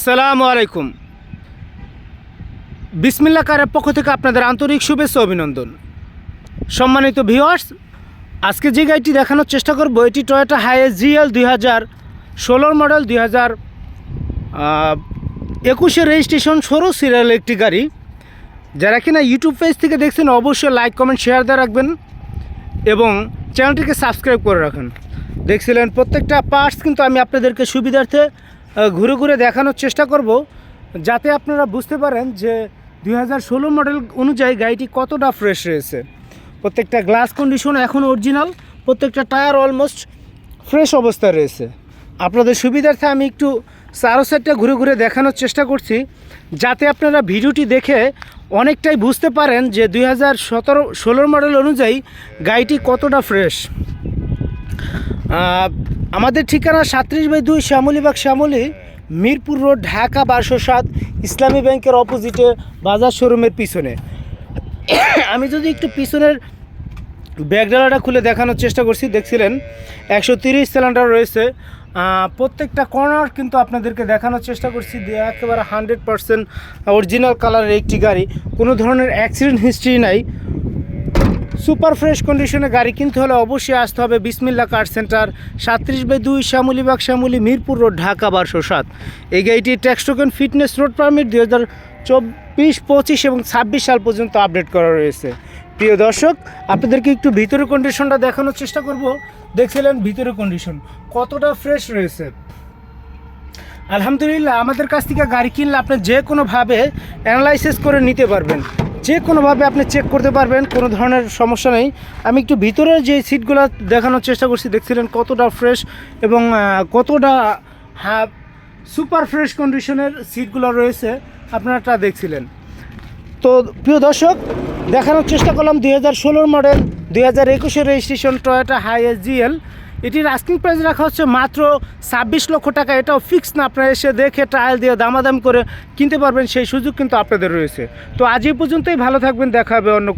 আসসালামু আলাইকুম। বিসমিল্লা কারের পক্ষ থেকে আপনাদের আন্তরিক শুভেচ্ছা অভিনন্দন। সম্মানিত ভিওয়ার্স আজকে যে গাড়িটি দেখানোর চেষ্টা করব, এটি টয়োটা হাইএস জিএল দুই হাজার ষোলোর মডেল দুই হাজার একুশে রেজিস্ট্রেশন ষোলো সিরিয়াল একটি গাড়ি। যারা কিনা ইউটিউব পেজ থেকে দেখছেন, অবশ্যই লাইক কমেন্ট শেয়ার দিয়ে রাখবেন এবং চ্যানেলটিকে সাবস্ক্রাইব করে রাখেন। দেখছিলেন, প্রত্যেকটা পার্টস কিন্তু আমি আপনাদেরকে সুবিধার্থে ঘুরে ঘুরে দেখানোর চেষ্টা করব, যাতে আপনারা বুঝতে পারেন যে দুই হাজার ষোলো মডেল অনুযায়ী গাড়িটি কতটা ফ্রেশ রয়েছে। প্রত্যেকটা গ্লাস কন্ডিশন এখন অরিজিনাল প্রত্যেকটা টায়ার অলমোস্ট ফ্রেশ অবস্থায় রয়েছে। আপনাদের সুবিধার্থে আমি একটু চারো সাইডটা ঘুরে ঘুরে দেখানোর চেষ্টা করছি, যাতে আপনারা ভিডিওটি দেখে অনেকটাই বুঝতে পারেন যে দুই হাজার সতেরো ষোলোর মডেল অনুযায়ী গাড়িটি কতটা ফ্রেশ আমাদের ঠিকানা সাত্রিশ বাই দুই শ্যামলীবাগ শ্যামলী, মিরপুর রোড, ঢাকা বারোশো সাত, ইসলামী ব্যাংকের অপোজিটে বাজার শোরুমের পিছনে। আমি যদি একটু পিছনের ব্যাগডালাটা খুলে দেখানোর চেষ্টা করছি, দেখছিলেন একশো তিরিশ সিলিন্ডার রয়েছে। প্রত্যেকটা কর্নার কিন্তু আপনাদেরকে দেখানোর চেষ্টা করছি, যে একেবারে হান্ড্রেড পারসেন্ট অরিজিনাল কালারের একটি গাড়ি। কোনো ধরনের অ্যাক্সিডেন্ট হিস্ট্রি নাই। সুপার ফ্রেশ কন্ডিশনে গাড়ি কিনতে হলে অবশ্যই আসতে হবে বিসমিল্লা কার সেন্টার সাতত্রিশ বাই দুই শ্যামলীবাগ শ্যামলী মিরপুর রোড, ঢাকা বারোশো সাত। এই গাড়িটি tax token, fitness road permit দুই হাজার চব্বিশ, পঁচিশ এবং ছাব্বিশ সাল পর্যন্ত আপডেট করা রয়েছে। প্রিয় দর্শক, আপনাদেরকে একটু ভিতরে কন্ডিশনটা দেখানোর চেষ্টা করব। দেখছিলেন ভিতরে কন্ডিশন কতটা ফ্রেশ রয়েছে। আলহামদুলিল্লাহ, আমাদের কাছ থেকে গাড়ি কিনলে আপনি যে কোনোভাবে অ্যানালাইসিস করে নিতে পারবেন। যে কোনোভাবে আপনি চেক করতে পারবেন, কোনো ধরনের সমস্যা নেই। আমি একটু ভিতরের যে সিটগুলো দেখানোর চেষ্টা করছি, দেখছিলেন কতটা ফ্রেশ এবং কতটা হ্যাঁ সুপার ফ্রেশ কন্ডিশনের সিটগুলো রয়েছে আপনারা দেখছিলেন। তো প্রিয় দর্শক, দেখানোর চেষ্টা করলাম দুই হাজার ষোলোর মডেল দুই হাজার একুশের registration Toyota Hiace GL এটির আস্কিং প্রাইস রাখা হচ্ছে মাত্র ছাব্বিশ লক্ষ টাকা। এটাও ফিক্সড না, আপনারা এসে দেখে ট্রায়াল দিয়ে দামাদাম করে কিনতে পারবেন, সেই সুযোগ কিন্তু আপনাদের রয়েছে। তো আজ এই পর্যন্তই, ভালো থাকবেন, দেখা হবে অন্য